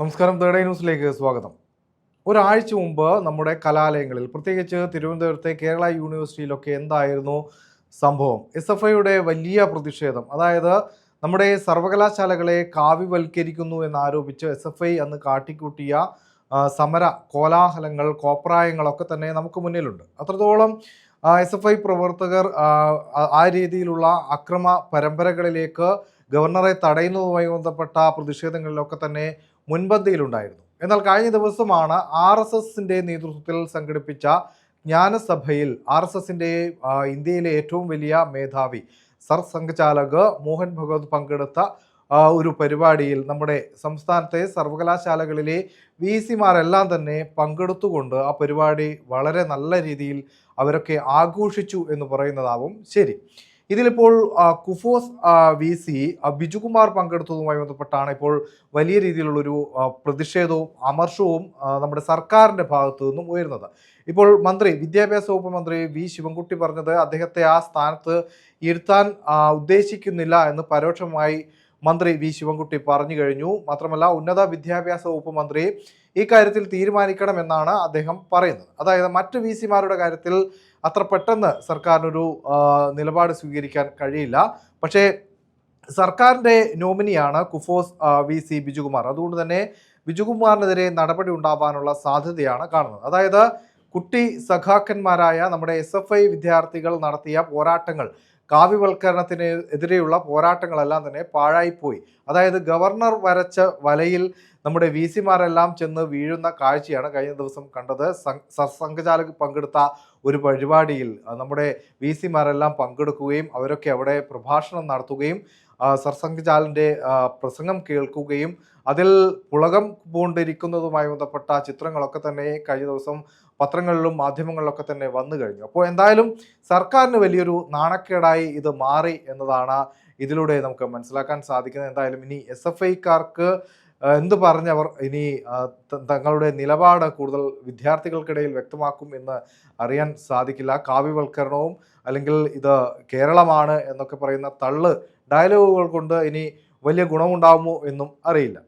നമസ്കാരം തേർഡ് ന്യൂസിലേക്ക് സ്വാഗതം. ഒരാഴ്ച മുമ്പ് നമ്മുടെ കലാലയങ്ങളിൽ പ്രത്യേകിച്ച് തിരുവനന്തപുരത്തെ കേരള യൂണിവേഴ്സിറ്റിയിലൊക്കെ എന്തായിരുന്നു സംഭവം? എസ് എഫ് ഐയുടെ വലിയ പ്രതിഷേധം അതായത് നമ്മുടെ സർവകലാശാലകളെ കാവ്യവൽക്കരിക്കുന്നു എന്നാരോപിച്ച് എസ് എഫ് ഐ അന്ന് കാട്ടിക്കൂട്ടിയ സമര കോലാഹലങ്ങൾ കോപ്രായങ്ങളൊക്കെ തന്നെ നമുക്ക് മുന്നിലുണ്ട്. അത്രത്തോളം എസ് എഫ് ഐ പ്രവർത്തകർ ആ, രീതിയിലുള്ള അക്രമ പരമ്പരകളിലേക്ക് ഗവർണറെ തടയുന്നതുമായി ബന്ധപ്പെട്ട പ്രതിഷേധങ്ങളിലൊക്കെ തന്നെ മുൻപന്തിയിലുണ്ടായിരുന്നു. എന്നാൽ കഴിഞ്ഞ ദിവസമാണ് ആർ എസ് എസിന്റെ നേതൃത്വത്തിൽ സംഘടിപ്പിച്ച ജ്ഞാനസഭയിൽ ആർ എസ് എസിന്റെ ഇന്ത്യയിലെ ഏറ്റവും വലിയ മേധാവി സർ സംഘചാലക് മോഹൻ ഭഗവത് പങ്കെടുത്ത ഒരു പരിപാടിയിൽ നമ്മുടെ സംസ്ഥാനത്തെ സർവകലാശാലകളിലെ വി സിമാരെല്ലാം തന്നെ പങ്കെടുത്തുകൊണ്ട് ആ പരിപാടി വളരെ നല്ല രീതിയിൽ അവരൊക്കെ ആഘോഷിച്ചു എന്ന് പറയുന്നതാവും. ശരി. ഇതിലിപ്പോൾ കുഫോസ് വി സി ബിജുകുമാർ പങ്കെടുത്തതുമായി ബന്ധപ്പെട്ടാണ് ഇപ്പോൾ വലിയ രീതിയിലുള്ളൊരു പ്രതിഷേധവും അമർഷവും നമ്മുടെ സർക്കാരിന്റെ ഭാഗത്തു നിന്നും ഉയരുന്നത്. ഇപ്പോൾ മന്ത്രി വിദ്യാഭ്യാസ വകുപ്പ് മന്ത്രി വി ശിവൻകുട്ടി പറഞ്ഞത് അദ്ദേഹത്തെ ആ സ്ഥാനത്ത് ഇരുത്താൻ ഉദ്ദേശിക്കുന്നില്ല എന്ന് പരോക്ഷമായി മന്ത്രി വി ശിവൻകുട്ടി പറഞ്ഞു കഴിഞ്ഞു. മാത്രമല്ല ഉന്നത വിദ്യാഭ്യാസ വകുപ്പ് മന്ത്രി ഈ കാര്യത്തിൽ തീരുമാനിക്കണമെന്നാണ് അദ്ദേഹം പറയുന്നത്. അതായത് മറ്റ് വി സിമാരുടെ കാര്യത്തിൽ അത്ര പെട്ടെന്ന് സർക്കാരിനൊരു നിലപാട് സ്വീകരിക്കാൻ കഴിയില്ല. പക്ഷേ സർക്കാരിന്റെ നോമിനിയാണ് കുഫോസ് വി സി ബിജുകുമാർ. അതുകൊണ്ട് തന്നെ ബിജുകുമാറിനെതിരെ നടപടി ഉണ്ടാവാനുള്ള സാധ്യതയാണ് കാണുന്നത്. അതായത് കുട്ടി സഖാക്കന്മാരായ നമ്മുടെ എസ് എഫ് ഐ വിദ്യാർത്ഥികൾ നടത്തിയ പോരാട്ടങ്ങൾ. കാവ്യവൽക്കരണത്തിന് എതിരെയുള്ള പോരാട്ടങ്ങളെല്ലാം തന്നെ പാഴായിപ്പോയി. അതായത് ഗവർണർ വരച്ച വലയിൽ നമ്മുടെ വി സിമാരെല്ലാം ചെന്ന് വീഴുന്ന കാഴ്ചയാണ് കഴിഞ്ഞ ദിവസം കണ്ടത്. സർസംഘചാലക് പങ്കെടുത്ത ഒരു പരിപാടിയിൽ നമ്മുടെ വി സിമാരെല്ലാം പങ്കെടുക്കുകയും അവരൊക്കെ അവിടെ പ്രഭാഷണം നടത്തുകയും സർസംഘചാലിന്റെ പ്രസംഗം കേൾക്കുകയും അതിൽ പുളകം പൂണ്ടിരിക്കുന്നതുമായി ബന്ധപ്പെട്ട ചിത്രങ്ങളൊക്കെ തന്നെ കഴിഞ്ഞ ദിവസം പത്രങ്ങളിലും മാധ്യമങ്ങളിലൊക്കെ തന്നെ വന്നു കഴിഞ്ഞു. അപ്പോൾ എന്തായാലും സർക്കാരിന് വലിയൊരു നാണക്കേടായി ഇത് മാറി എന്നതാണ് ഇതിലൂടെ നമുക്ക് മനസ്സിലാക്കാൻ സാധിക്കുന്നത്. എന്തായാലും ഇനി എസ് എഫ് ഐക്കാർക്ക് എന്ത് പറഞ്ഞവർ ഇനി തങ്ങളുടെ നിലപാട് കൂടുതൽ വിദ്യാർത്ഥികൾക്കിടയിൽ വ്യക്തമാക്കും എന്ന് അറിയാൻ സാധിക്കില്ല. കാവ്യവൽക്കരണവും അല്ലെങ്കിൽ ഇത് കേരളമാണ് എന്നൊക്കെ പറയുന്ന തള്ള് ഡയലോഗുകൾ കൊണ്ട് ഇനി വലിയ ഗുണമുണ്ടാകുമോ എന്നും അറിയില്ല.